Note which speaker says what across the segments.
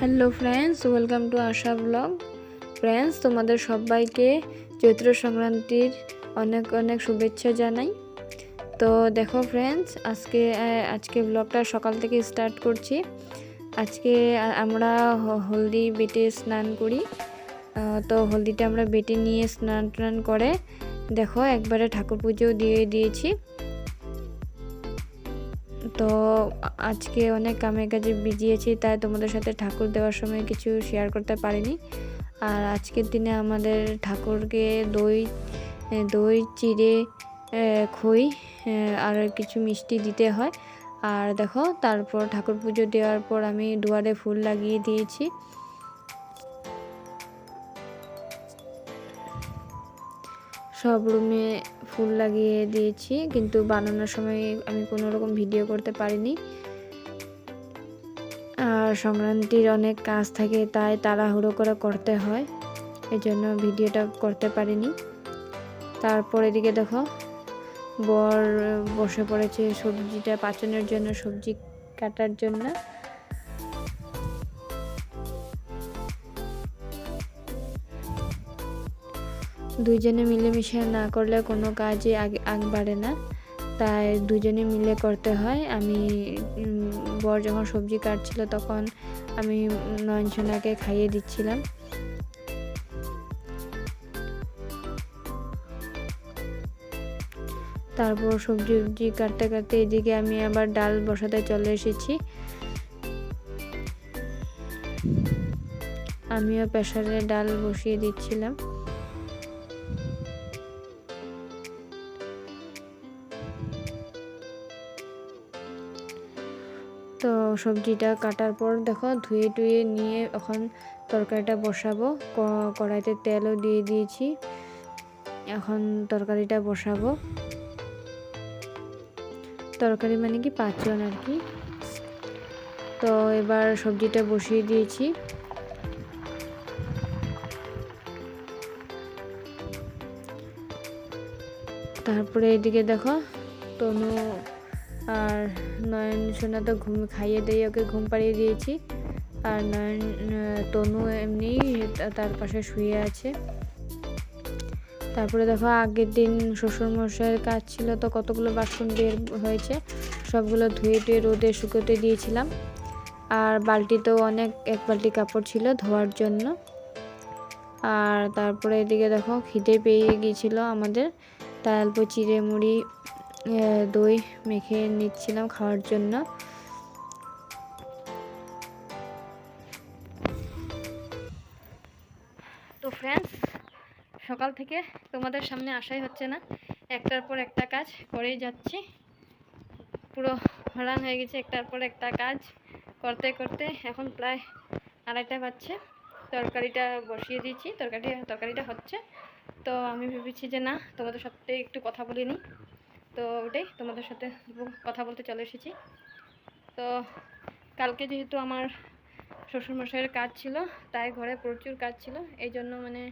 Speaker 1: Hello friends welcome to Asha blog friends তোমাদের সবাইকে চৈত্র সংক্রান্তির অনেক অনেক শুভেচ্ছা জানাই। তো দেখো ফ্রেন্ডস আজকে আজকে ব্লগটা সকাল থেকে স্টার্ট করছি। আজকে আমরা হলদি বেটে স্নান করি। তো হলদিটা আমরা বেটে নিয়ে স্নান টান করে, দেখো, একবারে ঠাকুর পুজো দিয়ে দিয়েছি। তো আজকে অনেক কামের কাজে বিজিয়েছি, তাই তোমাদের সাথে ঠাকুর দেওয়ার সময় কিছু শেয়ার করতে পারিনি। আর আজকের দিনে আমাদের ঠাকুরকে দই দই, চিড়ে খই আর কিছু মিষ্টি দিতে হয়। আর দেখো, তারপর ঠাকুর পুজো দেওয়ার পর আমি দুয়ারে ফুল লাগিয়ে দিয়েছি। সব রুমে ফুল লাগিয়ে দিয়েছি, কিন্তু বানানোর সময় আমি কোনো রকম ভিডিও করতে পারিনি। আর সংক্রান্তির অনেক কাজ থাকে, তাই তাড়াহুড়ো করে করতে হয় এই জন্য ভিডিওটা করতে পারিনি। তারপর এদিকে দেখো, বর বসে পড়েছে সবজিটা পাচনের জন্য, সবজি কাটার জন্য। দুইজনে মিলেমিশে না করলে কোনো কাজই আগে, আগ বাড়ে না। তাই দুজনে মিলে করতে হয়। আমি বর যখন সবজি কাটছিল তখন আমি নয়নসোনাকে খাইয়ে দিচ্ছিলাম। তারপর সবজি উবজি কাটতে কাটতে এদিকে আমি আবার ডাল বসাতে চলে এসেছি। আমিও প্রেসারে ডাল বসিয়ে দিচ্ছিলাম। তো সবজিটা কাটার পর দেখো ধুয়ে টুয়ে নিয়ে এখন তরকারিটা বসাবো কড়াইতে তেলও দিয়ে দিয়েছি। এখন তরকারিটা বসাবো। তরকারি মানে কি? পাঁচজন আর কি। তো এবার সবজিটা বসিয়ে দিয়েছি। তারপরে এদিকে দেখো, তনু আর নয়ন সোনা তো ঘুম খাইয়ে দিয়ে ওকে ঘুম পাড়িয়ে দিয়েছি। আর নয়ন তনু এমনি তার পাশে শুয়ে আছে। তারপরে দেখো আগের দিন শ্বশুরমশাইয়ের কাজ ছিল তো কতগুলো বাসন বের হয়েছে, সবগুলো ধুয়ে টুয়ে রোদে শুকোতে দিয়েছিলাম। আর বালতিতেও অনেক, এক বালতি কাপড় ছিল ধোয়ার জন্য। আর তারপরে এদিকে দেখো খিদে পেয়ে গিয়েছিল আমাদের। তাই অল্প চিড়ে মুড়ি দই মেখে নিচ্ছিলাম খাওয়ার জন্য। তো ফ্রেন্ডস সকাল থেকে তোমাদের সামনে আসাই হচ্ছে না। একটার পর একটা কাজ করেই যাচ্ছি। পুরো হরান হয়ে গেছে একটার পর একটা কাজ করতে করতে। এখন প্রায় আড়াইটা বাজছে। তরকারিটা বসিয়ে দিয়েছি। তরকারি, তরকারিটা হচ্ছে। তো আমি ভেবেছি যে না, তোমাদের সাথে একটু কথা বলে নিই। তো ওটাই তোমাদের সাথে কথা বলতে চলে এসেছি। তো কালকে যেহেতু আমার শ্বশুরমশাইয়ের কাজ ছিল, তাই ঘরে প্রচুর কাজ ছিল। এই জন্য মানে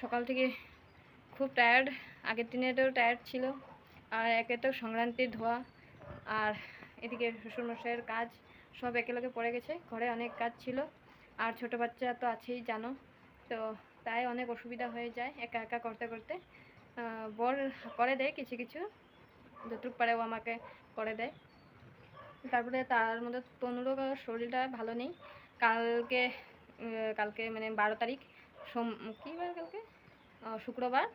Speaker 1: সকাল থেকে খুব টায়ার্ড আগের দিনেরও টায়ার্ড ছিল। আর একে তো সংক্রান্তির ধোয়া আর এদিকে শ্বশুরমশাইয়ের কাজ সব একেলগে পড়ে গেছে। ঘরে অনেক কাজ ছিল। আর ছোট বাচ্চা তো আছেই, জানো। তো তাই অনেক অসুবিধা হয়ে যায় একা একা করতে করতে। বর করে দেয় কিছু কিছু। যতটুকু পারে ও আমাকে করে দেয়। তারপরে তার মধ্যে তনুরও শরীরটা ভালো নেই। কালকে কালকে মানে বারো তারিখ, সোম, কী বার কালকে? শুক্রবার।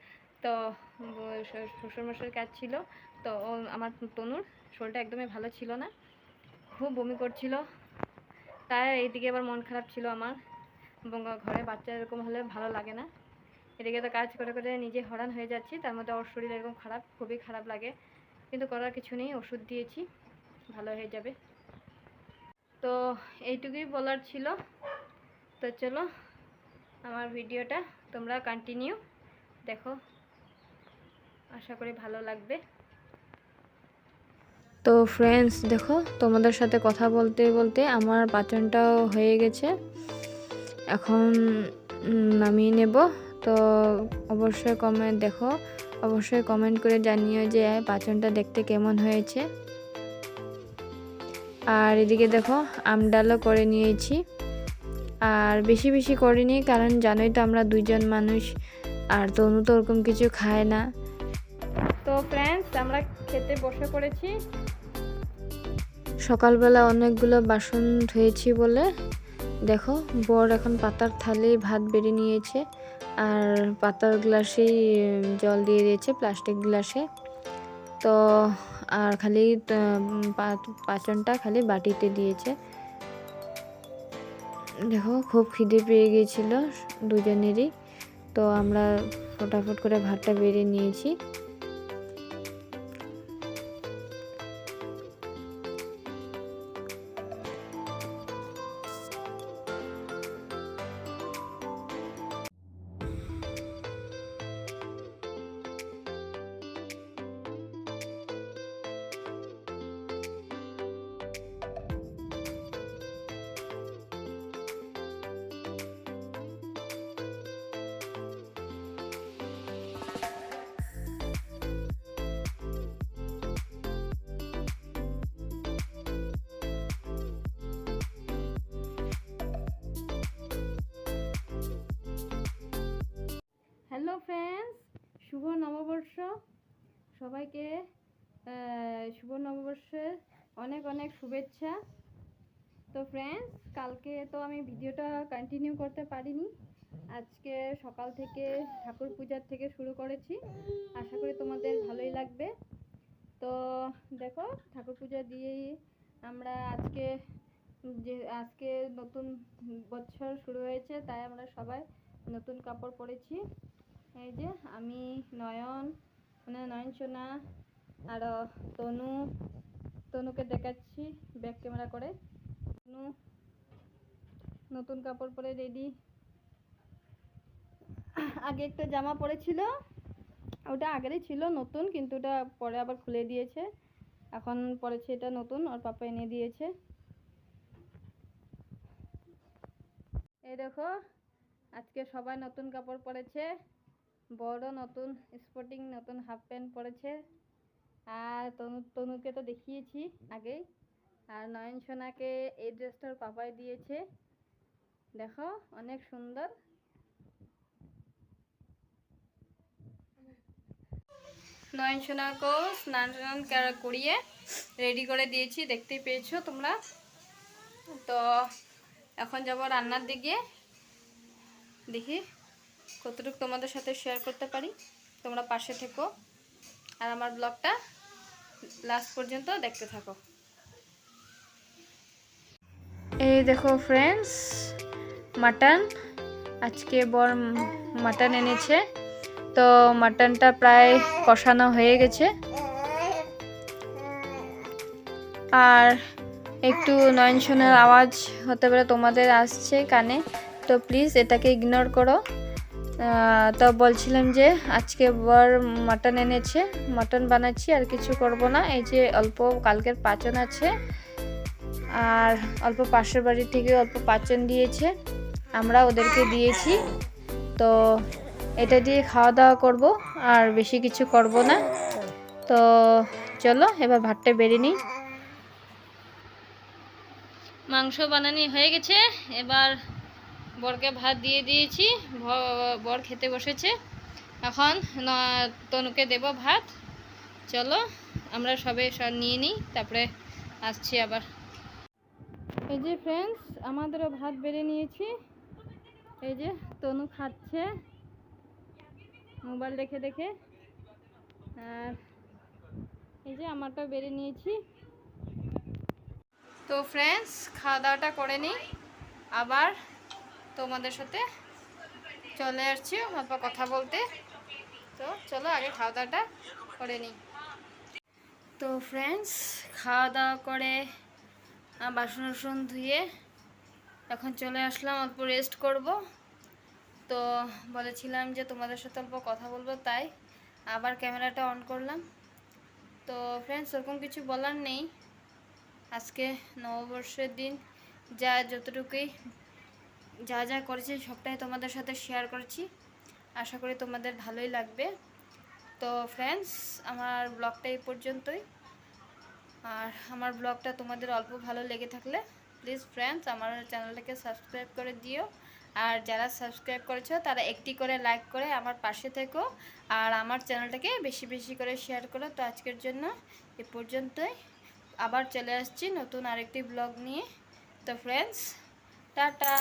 Speaker 1: তো শ্বশুরমশাইয়ের কাজ ছিল। তো আমার তনুর শরীরটা একদমই ভালো ছিল না। খুব বমি করছিল। তাই এইদিকে আবার মন খারাপ ছিল আমার। ঘরে বাচ্চা এরকম হলে ভালো লাগে না। এদিকে তো কাজ করে করে নিজে হরান হয়ে যাচ্ছি। তার মধ্যে ওর শরীর এরকম খারাপ, খুবই খারাপ লাগে। কিন্তু করার কিছু নেই, ওষুধ দিয়েছি, ভালো হয়ে যাবে। তো এইটুকুই বলার ছিল। তো চলো, আমার ভিডিওটা তোমরা কন্টিনিউ দেখো। আশা করি ভালো লাগবে। তো ফ্রেন্ডস দেখো, তোমাদের সাথে কথা বলতে বলতে আমার পাচনটাও হয়ে গেছে। এখন নামিয়ে নেব। তো অবশ্যই কমেন্ট দেখো। অবশ্যই কমেন্ট করে জানিও যে পাচনটা দেখতে কেমন হয়েছে। আর এদিকে দেখো আমডালও করে নিয়েছি।
Speaker 2: আর বেশি বেশি করিনি, কারণ জানোই তো আমরা দুইজন মানুষ, আর তনু তো ওরকম কিছু খায় না।
Speaker 1: তো ফ্রেন্ডস আমরা খেতে বসে পড়েছি।
Speaker 2: সকালবেলা অনেকগুলো বাসন ধুয়েছি বলে। দেখো, বর এখন পাতার থালি ভাত বেড়ে নিয়েছে। আর পাতার গ্লাসেই জল দিয়ে দিয়েছে প্লাস্টিক গ্লাসে। তো, আর খালি পাচনটা খালি বাটিতে দিয়েছে। দেখো, খুব খিদে পেয়ে গিয়েছিল দুজনেরই। তো আমরা ফটাফট করে ভাতটা বেড়ে নিয়েছি।
Speaker 1: হ্যালো ফ্রেন্ডস, শুভ নববর্ষ। সবাইকে শুভ নববর্ষের অনেক অনেক শুভেচ্ছা। তো ফ্রেন্ডস, কালকে তো আমি ভিডিওটা কন্টিনিউ করতে পারিনি। আজকে সকাল থেকে ঠাকুর পূজার থেকে শুরু করেছি। আশা করি তোমাদের ভালোই লাগবে। তো দেখো, ঠাকুর পূজা দিয়েই আমরা আজকে, যে আজকে নতুন বছর শুরু হয়েছে, তাই আমরা সবাই নতুন কাপড় পরেছি। এই যে আমি নয়ন মানে নয়ন সোনা আর তনু, তনুকে দেখাচ্ছি ব্যাক ক্যামেরা করে। তনু, নতুন কাপড় পরে রেডি আগে একটা জামা পরেছিল, ওটা আগেরই ছিল নতুন, কিন্তু ওটা পরে আবার খুলে দিয়েছে। এখন পরেছে এটা নতুন, ওর পাপা এনে দিয়েছে। এই দেখো, আজকে সবাই নতুন কাপড় পরেছে। বড় নতুন স্পোর্টিং নতুন হাফ প্যান্ট পরেছে। আর তনু, তনুকে তো দেখিয়েছি আগেই। আর নয়ন সোনাকে এই ড্রেসটার পাপাই দিয়েছে। দেখো, অনেক সুন্দর। নয়ন সোনাকেও স্নান টান করিয়ে রেডি করে দিয়েছি, দেখতেই পেয়েছ তোমরা? তো এখন যাব রান্নার দিকে। দেখি। কতটুকু তোমাদের সাথে শেয়ার করতে পারি, তোমরা পাশে থেকো। আর আমার ব্লগটা লাস্ট পর্যন্ত দেখতে থাকো।
Speaker 2: এই দেখো ফ্রেন্ডস মাটন আজকে বর মাটন এনেছে। তো মাটনটা প্রায় কষানো হয়ে গেছে। আর একটু নয়ন শোনার আওয়াজ হতে পারে তোমাদের আসছে কানে। তো প্লিজ এটাকে ইগনোর করো। তো বলছিলাম যে আজকে বর মাটন এনেছে, মাটন বানাচ্ছি, আর কিছু করব না। এই যে অল্প কালকের পাচন আছে, আর অল্প পাশের বাড়ি থেকে অল্প পাচন দিয়েছে। আমরা ওদেরকে দিয়েছি। তো এটা দিয়ে খাওয়া দাওয়া করব, আর বেশি কিছু করব না। তো চলো, এবার ভাতটা বেড়ে নিই।
Speaker 1: মাংস বানানি হয়ে গেছে। এবার বরকে ভাত দিয়ে দিয়েছি বর খেতে বসেছে। এখন তনুকে দেব ভাত। চলো, আমরা সবে সব নিয়ে নিই, তারপরে আসছি আবার। এই যে ফ্রেন্ডস আমাদেরও ভাত বেড়ে নিয়েছি। এই যে তনু খাচ্ছে। মোবাইল দেখে দেখে। আর এই যে আমারটাও বেড়ে নিয়েছি। তো ফ্রেন্ডস খাওয়া দাওয়াটা করে নিই। আবার তোমাদের সাথে চলে আসছি, অল্প কথা বলতে। তো চলো আগে খাওয়া দাওয়াটা করে নিই। তো ফ্রেন্ডস খাওয়া দাওয়া করে বাসন টাসন ধুয়ে এখন চলে আসলাম, অল্প রেস্ট করব। তো বলেছিলাম যে তোমাদের সাথে অল্প কথা বলব, তাই আবার ক্যামেরাটা অন করলাম। তো ফ্রেন্ডস ওরকম কিছু বলার নেই। আজকে নববর্ষের দিন, যা যতটুকুই যা যা করেছি সবটাই তোমাদের সাথে শেয়ার করেছি। আশা করি তোমাদের ভালোই লাগবে। তো ফ্রেন্ডস আমার ব্লগটা এই পর্যন্তই। আর আমার ব্লগটা তোমাদের অল্প ভালো লেগে থাকলে প্লিজ ফ্রেন্ডস আমার চ্যানেলটাকে সাবস্ক্রাইব করে দিও। আর যারা সাবস্ক্রাইব করেছ, তারা একটি করে লাইক করে আমার পাশে থেকো। আর আমার চ্যানেলটাকে বেশি বেশি করে শেয়ার করো। তো আজকের জন্য এ পর্যন্তই। আবার চলে আসছি নতুন আরেকটি ব্লগ নিয়ে। তো ফ্রেন্ডস টাটা!